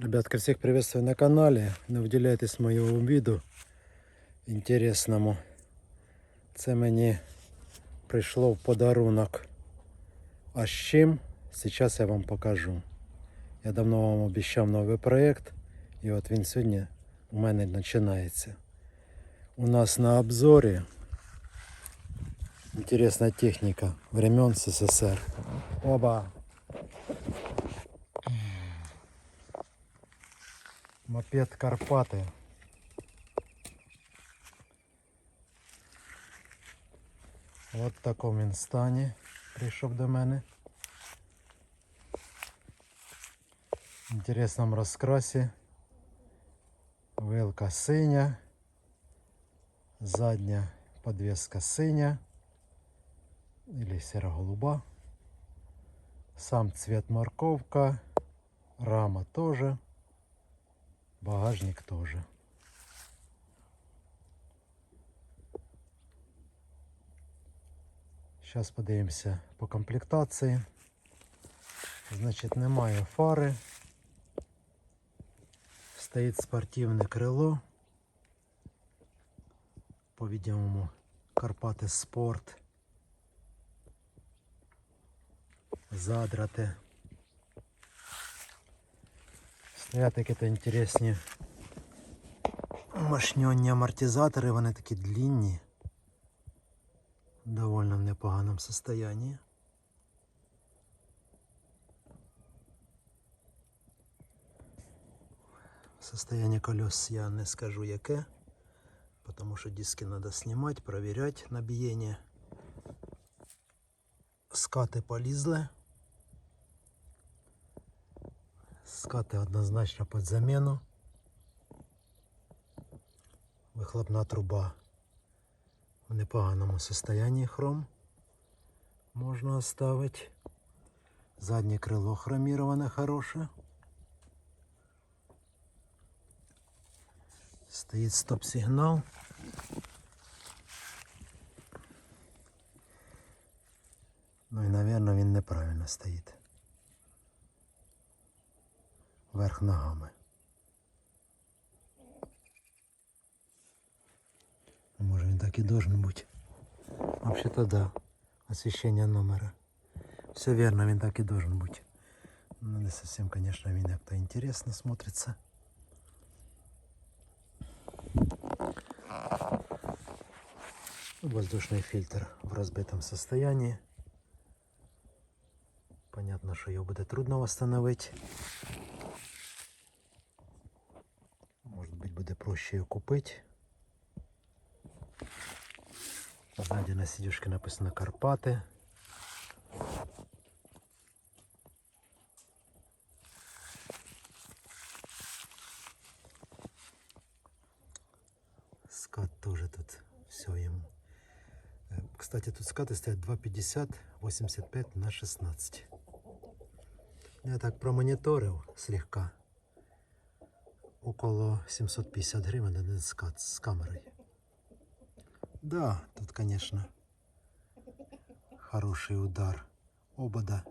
Ребятки, всех приветствую на канале. Не удивляйтесь моєму відео інтересному. Це мені прийшло в подарунок. А з чим? Зараз я вам покажу. Я давно вам обіцяв новий проєкт. І от він сьогодні у мене починається. У нас на обзорі интересная техника времен СССР. Оба. Мопед Карпати. От в такому він прийшов до мене. В інтересному розкрасі. Вилка синя. Задня подвеска синя. Или серо-голуба. Сам цвет морковка. Рама тоже. Багажник тоже. Зараз подивимося по комплектації. Значить, немає фари. Стоїть спортивне крило. По-видимому, Карпати Спорт. Задрати. Стоять такі то інтересні мощньонні амортизатори, вони такі длинні. Довольно в непоганому состоянии. Состояние колес я не скажу яке, потому что диски надо снимать, проверять на биение. Скати полізли. Скати однозначно під заміну. Вихлопна труба в непоганому состоянии хром. Можно оставить. Заднее крыло хромировано хорошее. Стоит стоп-сигнал. Ну і, наверное, він неправильно стоїть. Верх ногами. Може він так і должен бути. Вообще-то да. Освещение номера. Все верно, він так і должен бути. Ну, не совсем, конечно, він як-то интересно смотрится. Воздушный фильтр в разбитом состоянии. Понятно, що його буде трудно восстановить. Буде проще його купити. Ззаді на сидушке написано Карпати. Скат тоже тут все ему. Э, Кстати, тут скаты стоят 2,50, 85 на 16. Я так промониторил слегка. Около 750 гривен один скат с камерой. Да, тут, конечно, хороший удар обода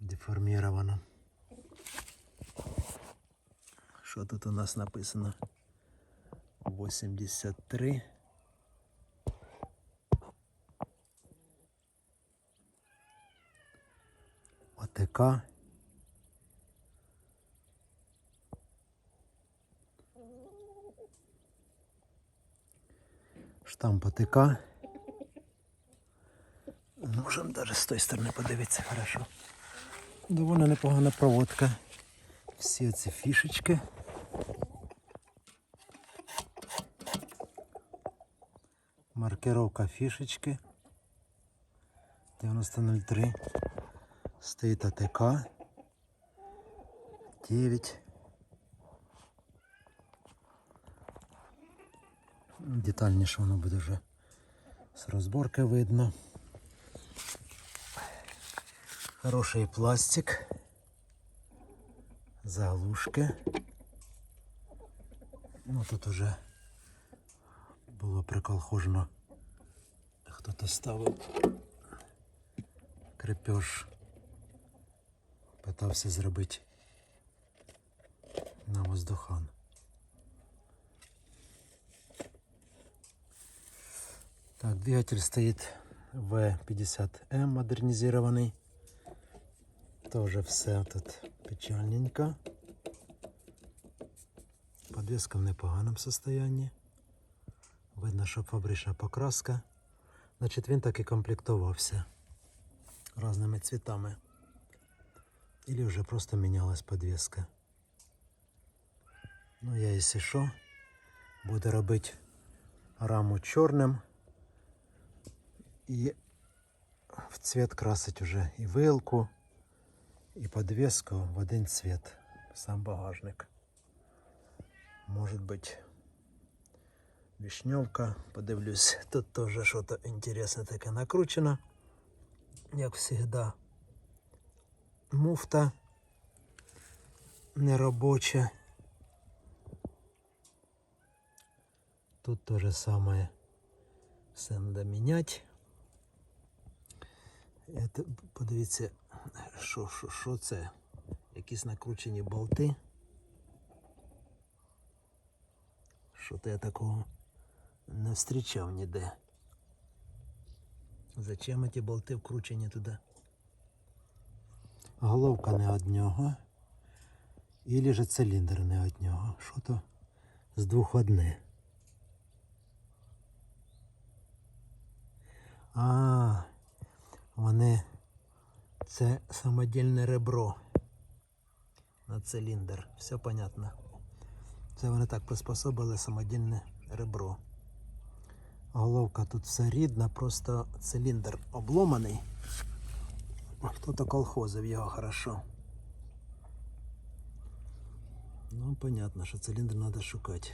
деформировано. Що тут у нас написано? 83. ОТК. Штамп АТК. Можемо навіть з тої сторони подивитися хорошо. Доволі непогана проводка. Всі ці фішечки. Маркировка фішечки. 9003. Стоїть АТК. 9. Детальніше воно буде вже з розборки видно. Хороший пластик. Заглушки. Ну тут уже було приколхожено. Хто-то ставив крепеж. Питався зробити на воздухан. Так, двигатель стоит V50M модернизированный. Тоже все тут печальненько. Подвеска в непоганому состоянні. Видно, що фабрична покраска. Значить, він так і комплектувався різними цвітами. Или вже просто мінялась подвеска. Ну, я, якщо що, буду робити раму чорним і в цвет красить уже і вилку, і подвеску в один цвет. Сам багажник. Может быть вишневка. Подивлюсь, тут тоже что-то интересное таке накручено. Як всегда. Муфта неробоча. Тут то же самое. Все треба міняти. Это, подивіться, що, що, що це? Якісь накручені болти. Що-то я такого не зустрічав ніде. Зачем ці болти вкручені туди? Головка не од нього. Ілі же циліндр не од нього. Що то з двох одне. А, вони це самодільне ребро на циліндр. Все понятно. Це вони так приспособили самодільне ребро. Головка тут все рідна, просто циліндр обломаний. Хто-то колхозив його хорошо. Ну, понятно, що циліндр треба шукати.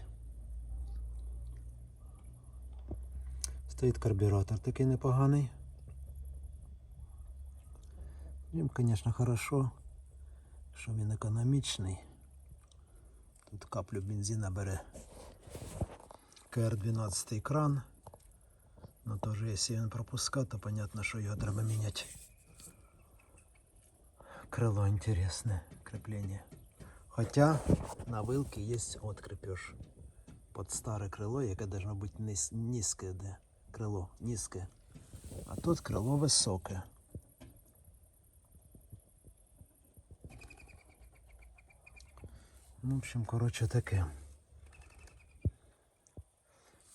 Стоїть карбюратор такий непоганий. Їм, звісно, хорошо, що він економічний. Тут каплю бензина бере КР-12 кран. Но тоже если він пропускає, то понятно, що його треба міняти. Крило інтересне, креплення. Хоча на вилці є от крепеж. Под старе крило, яке должно бути низ, низьке, де крило низьке. А тут крило високе. В общем, коротше таке.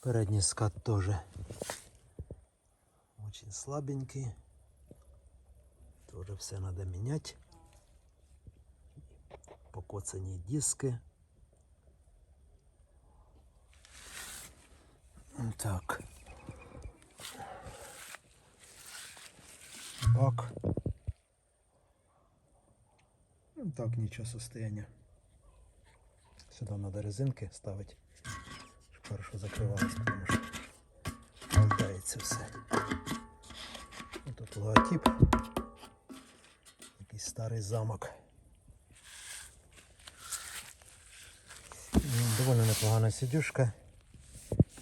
Передний скат тоже очень слабенький. Тоже все надо менять. Покоцані диски. Так. Бак. Ну, Так, нічого состояння. Сюда надо резинки ставить, щоб хорошо закривалось, тому що болтається все. І тут логотип. Якийсь старий замок. Ну, Довольно непогана сидюшка.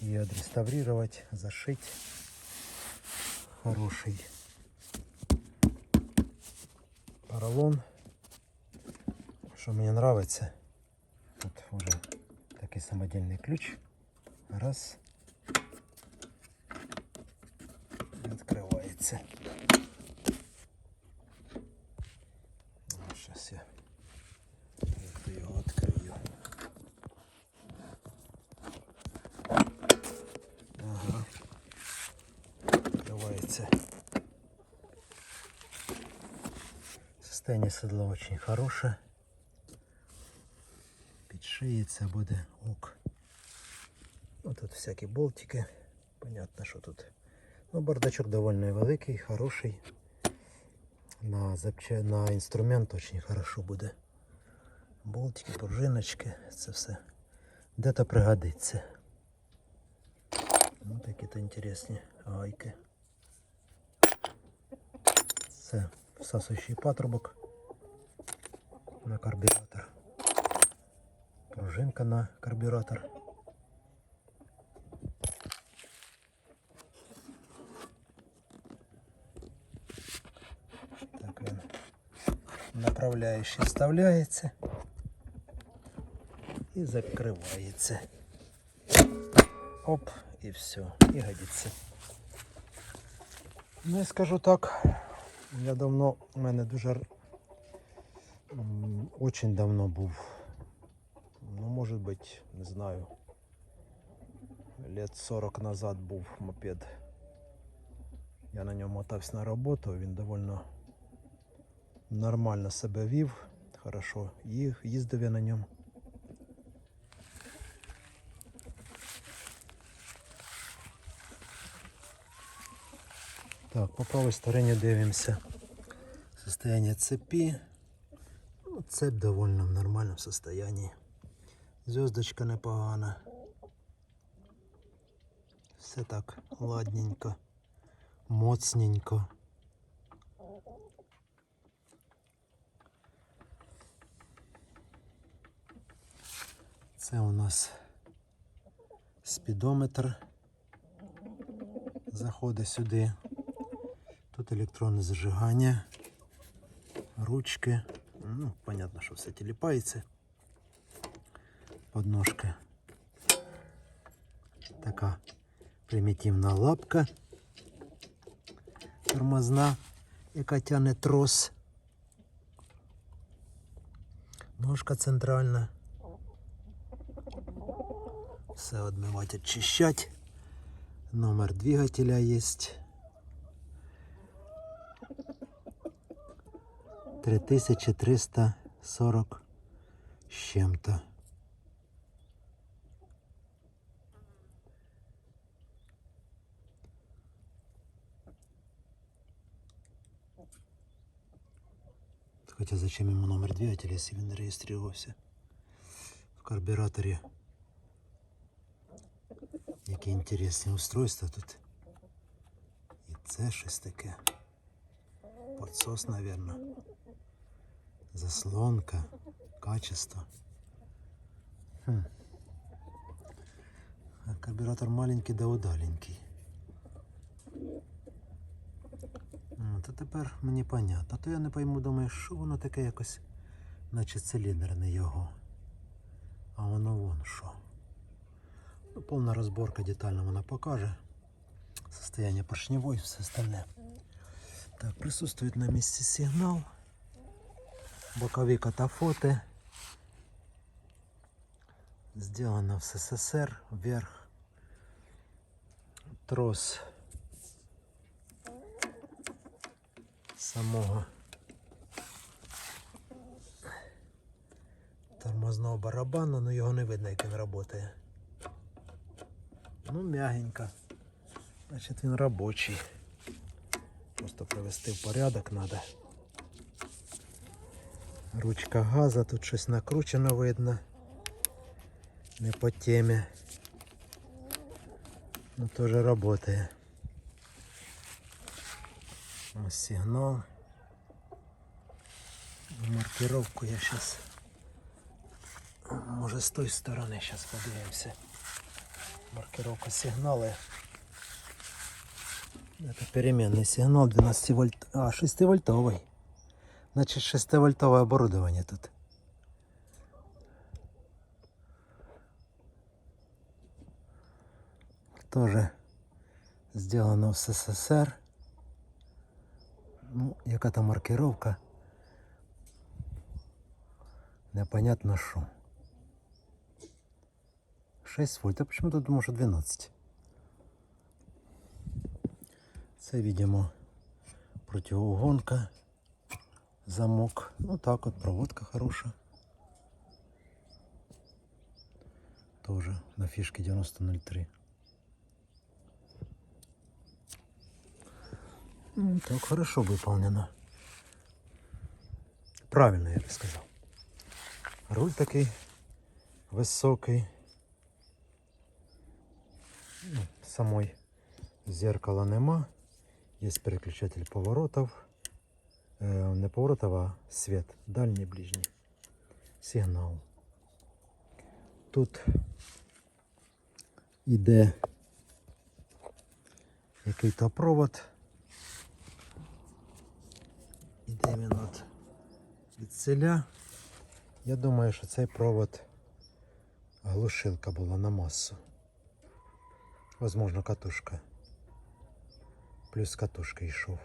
Її відреставрувати, зашити. Хороший поролон. Що мені подобається. Тут уже такий самодільний ключ. Раз. Відкривається. Зараз я як-то його відкрию. Ага. Відкривається. Состояние седла очень хорошее. Підшиється буде ок. Ну, тут всякі болтики. Понятно, що тут. Ну, бардачок довольно великий, хороший. На, запча... на інструмент очень хорошо буде. Болтики, пружиночки, це все. Де-то пригодиться. Ну, такі-то інтересні гайки. Це всасуючий патрубок на карбюратор. Пружинка на карбюратор. Так він направляючий вставляється. і закривається. Оп, і все, і годиться. Ну я скажу так, я давно, у мене дуже р- м, очень давно був. Ну, може бути, не знаю. Лет 40 назад був мопед. Я на ньому мотався на роботу, він довольно нормально себе вів, хорошо їздив я на ньому. Так, по правой стороне дивимося. Состояние цепи. Ну, цепь довольно в нормальном состоянии. Звездочка непогана. Все так ладненько, моцненько. Це у нас спідометр. Заходить сюди. Тут електронне зажигання, ручки. Ну, понятно, що все тіліпається. Подножка. Така примітивна лапка тормозна, яка тягне трос. Ножка центральна. Все одмивати, очищать. Номер двигателя есть. 3340 с чем-то. Хотя зачем ему номер двигателя, если он регистрировался в карбюраторе? Які інтересні устройства тут. І це щось таке. Подсос, наверное. Заслонка, качество. Хм. А карбюратор маленький да удаленький. То тепер мені понятно. То я не пойму, думаю, що воно таке якось, наче циліндр не його. А воно вон що. Ну, повна розборка детально вона покаже. Состояние поршневой, все остальне. Так, присутствует на місці сигнал. Бокові катафоти. Сделано в СССР вверх. Трос самого тормозного барабану, але його не видно, як він працює. Ну, мягенько. Значить він робочий. Просто привести в порядок треба. Ручка газа, тут щось накручено видно. Не по темі. Ну теж працює. Ось сигнал. Маркировку я сейчас. Може з той сторони зараз подивимося. Маркировка сигнала. Это переменный сигнал 12 вольт. А, 6 вольтовый. Значит 6 вольтовое оборудование тут. Тоже сделано в СССР. Ну, яка там маркировка. Непонятно що. 6 вольт. А почему тут думаю, що 12? Це, видимо, противоугонка, замок. Ну так от, проводка хороша. Тоже на фишке 9003. Ну, так хорошо выполнено. Правильно, я бы сказал. Руль такий високий. Ну, самой зеркала нема. Є переключатель поворотів. Е, не поворотів, а світ. Дальній, ближній. Сигнал. Тут іде який-то провод. Іде він от від селя. Я думаю, що цей провод глушилка була на массу. Возможно, катушка. Плюс катушка йшов.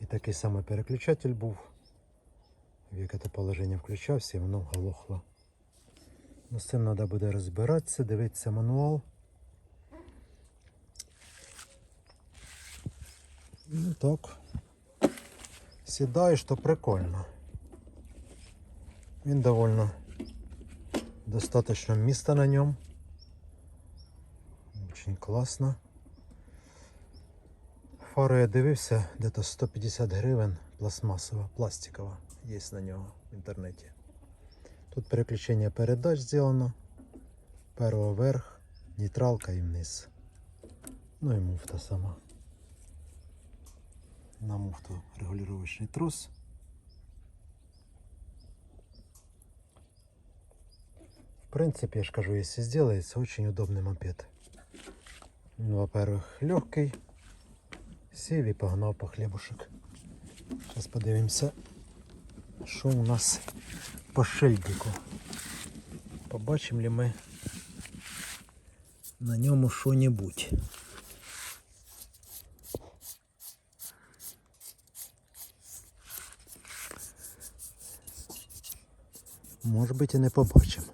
І такий самий переключатель був. В яке то положення включався і воно глохло. Ну, з цим треба буде розбиратися, дивитися мануал. Ну так. Сідаєш, то прикольно. Він довольно достаточно міста на ньому. Очень класно. Фару я дивився, где-то 150 гривень пластмасова, пластикова є на нього в інтернеті. Тут переключення передач зроблено. Перво вверх, нейтралка і вниз. Ну і муфта сама. На муфту регулировочний трос. В принципе, я же скажу, если сделается, очень удобный мопед. Він, во-первых, легкий. Сів і погнав по хлібушек. Зараз подивимося, що у нас по шильдику. Побачимо ли ми на ньому що-небудь. Може бути і не побачимо.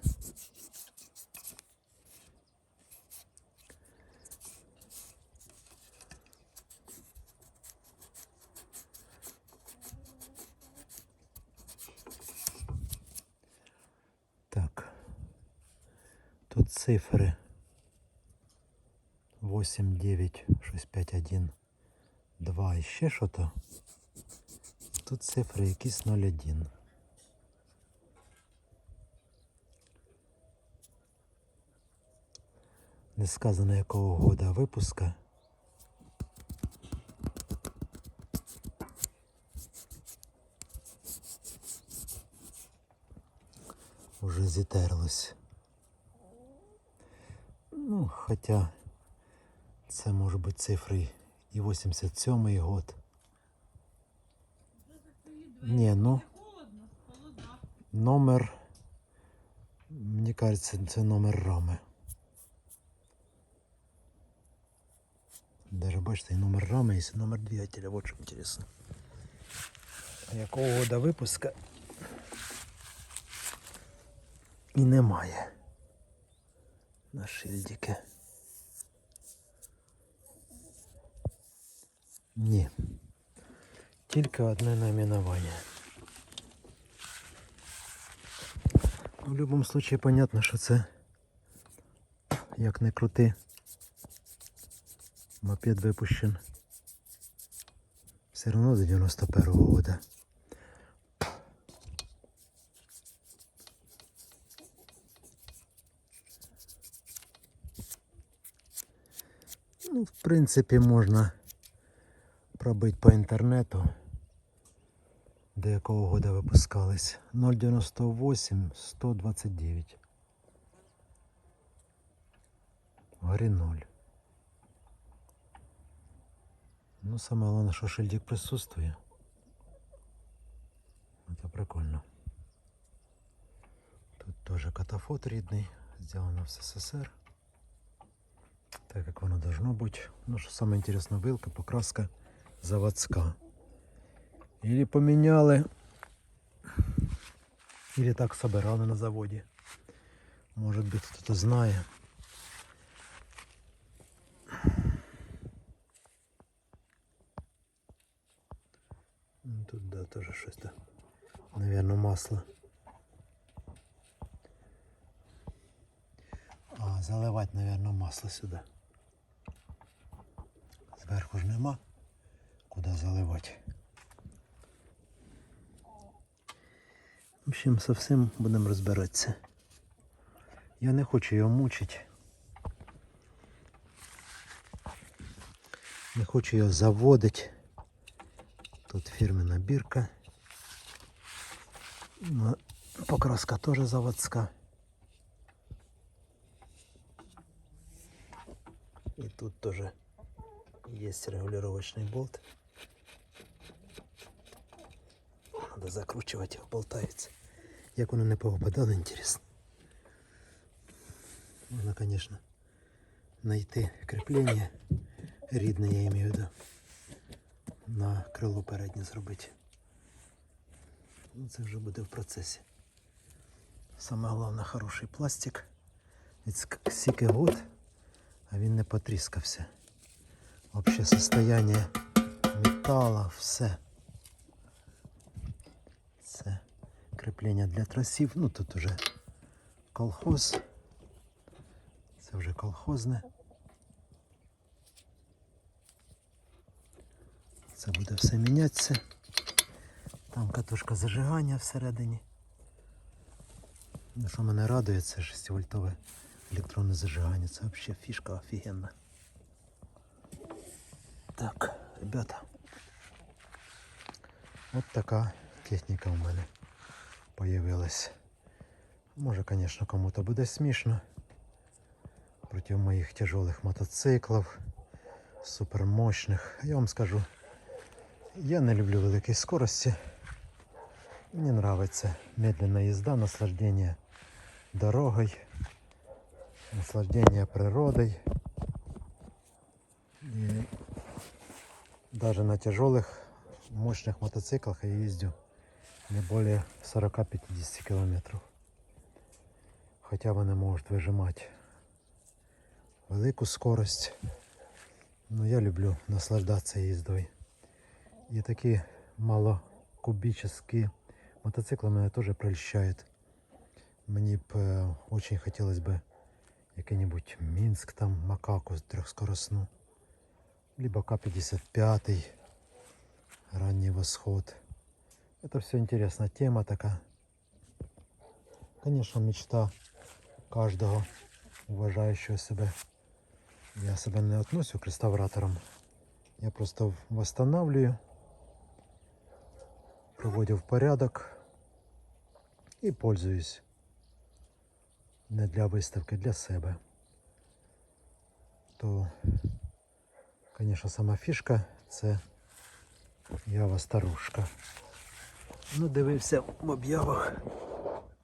Так. Тут цифри 8, 9, 6, 5, 1, 2 і ще що-то. Тут цифри якісь 0,1. Не сказано якого года випуска. Уже зітерлось. Ну, хоча це може бути цифри і 87-й год. Ні, ну номер. Мені кажется, це номер рами. Даже бачите, і номер рами, і номер двигателя, вот що интересно. Якого года випуска і немає на шильдики. Ні. Тільки одне найменування. Ну, В будь-якому випадку понятно, що це як не крути. Мопед випущен. Все одно до 91-го года. Ну, в принципі, можна пробити по інтернету, до якого года випускались. 098 129. Горі 0. Ну, саме головне, що шильдик присутствує. Це прикольно. Тут теж катафот рідний, зроблено в СССР. Так як воно должно бути. Ну, що саме інтересно, вилка, покраска заводська. Или поміняли, или так собирали на заводі. Може бути, хтось знає. Тут да, тоже что-то. Наверное, масло. А, заливать, наверное, масло сюда. Зверху ж нема. Куди заливати. В общем, со всім будемо розбиратися. Я не хочу його мучити. Не хочу його заводити. Тут фирменная бирка. Ну, Покраска тоже заводская. И тут тоже есть регулировочный болт. Надо закручивать его, болтается. Як воно не повипадало, интересно. Можно, конечно, найти крепление рідне, я имею в виду, на крило переднє зробити. Ну, це вже буде в процесі. Саме головне хороший пластик. Від скільки год, а він не потріскався. Вообще состояние металла, все. Це кріплення для тросів. Ну тут уже колхоз. Це вже колхозне. Це буде все мінятися. Там катушка зажигання всередині. Ну, що мене радує, це 6 вольтове електронне зажигання. Це взагалі фішка офігенна. Так, ребята. От така техніка у мене появилась. Може, звісно, кому-то буде смішно. Проти моїх тяжелых мотоциклів, супермощних. Я вам скажу, я не люблю великій скорості. Мені нравится медленная езда, наслаждение дорогой, наслаждение природой. И даже на тяжелых, мощных мотоциклах я ездю не более 40-50 километров. Хотя вони можуть вижимати велику скорость. Но я люблю наслаждаться їздою. І такі малокубические мотоцикли мене теж прельщають. Мені б е, очень хотілося б який-небудь Мінськ там, Макаку трьохскоросну. Либо К-55, ранний восход. Это все интересная тема такая. Конечно, мечта каждого уважающего себя. Я себя не относю к реставраторам. Я просто восстанавливаю, приводю в порядок і пользуюсь. Не для виставки, для себе. То, звісно, сама фішка це ява старушка. Ну, дивився в об'явах.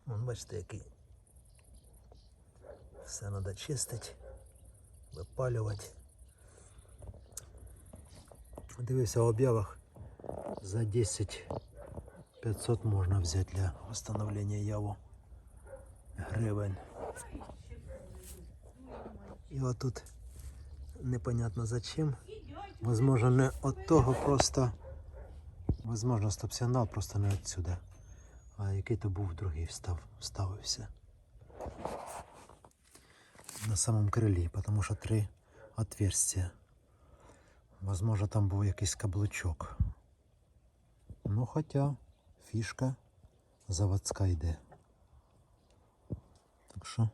Бачите, який. Все треба чистити, випалювати. Дивився в об'явах за 10 500 можна взяти для встановлення яву гривень. І отут непонятно зачем. Возможно, не от того просто. Возможно, стоп-сигнал просто не отсюда. А який то був другий встав, вставився. На самому крилі, тому що три отверстия. Возможно, там був якийсь каблучок. Ну, хоча фішка заводська йде. Так що,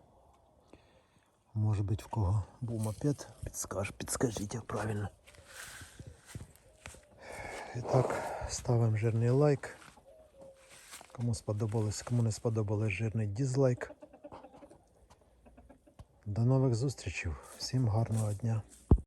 може бути в кого був мопед, підскаж, підскажіть як правильно. І так, ставимо жирний лайк. Кому сподобалось, кому не сподобалось жирний дізлайк. До нових зустрічей. Всім гарного дня.